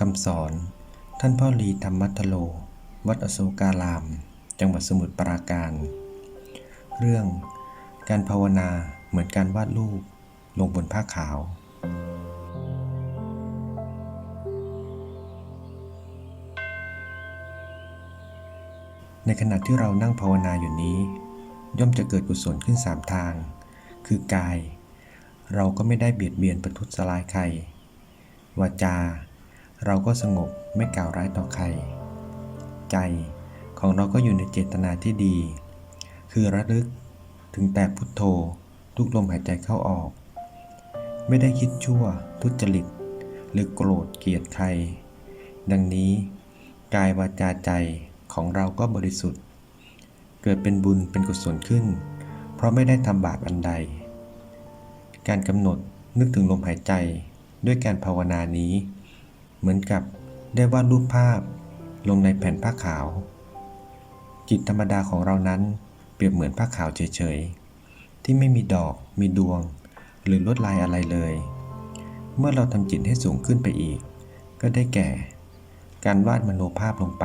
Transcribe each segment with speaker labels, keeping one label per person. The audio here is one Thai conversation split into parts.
Speaker 1: คำสอน ท่านพ่อลีธรรมัทโล วัดอโศการาม จังหวัดสมุทรปราการ เรื่องการภาวนาเหมือนการวาดรูปลงบนผ้าขาว ในขณะที่เรานั่งภาวนาอยู่นี้ ย่อมจะเกิดกุศลขึ้นสามทาง คือกาย เราก็ไม่ได้เบียดเบียนประทุษร้ายใคร วาจา เราก็สงบไม่กล่าวร้ายต่อใคร ใจของเราก็อยู่ในเจตนาที่ดี คือระลึกถึงแต่พุทโธ ทุกลมหายใจเข้าออก ไม่ได้คิดชั่ว ทุจริต หรือโกรธเกลียดใคร ดังนี้ กายวาจาใจของเราก็บริสุทธิ์ เกิดเป็นบุญเป็นกุศลขึ้น เพราะไม่ได้ทำบาปอันใด การกำหนดนึกถึงลมหายใจด้วยการภาวนานี้ เหมือนกับได้วาดรูปภาพลงในแผ่นผ้าขาว จิตธรรมดาของเรานั้นเปรียบเหมือนผ้าขาวเฉยๆ ที่ไม่มีดอกมีดวง หรือลวดลายอะไรเลย เมื่อเราทำจิตให้สูงขึ้นไปอีก ก็ได้แก่ การวาดมโนภาพลงไป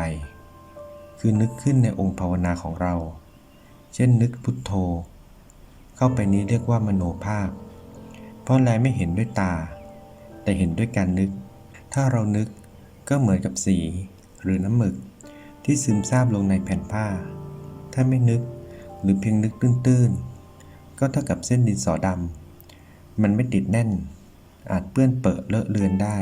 Speaker 1: คือนึกขึ้นในองค์ภาวนาของเรา เช่นนึกพุทโธ เข้าไปนี้เรียกว่ามโนภาพ เพราะแลไม่เห็นด้วยตา แต่เห็นด้วยการนึก ถ้าเรานึกก็เหมือนกับสี หรือน้ำหมึก ที่ซึมซาบลงในแผ่นผ้า ถ้าไม่นึกหรือเพียงนึกตื้นๆ ก็เท่ากับเส้นดินสอดำมันไม่ติดแน่น อาจเปื้อนเปอะเลอะเลือนได้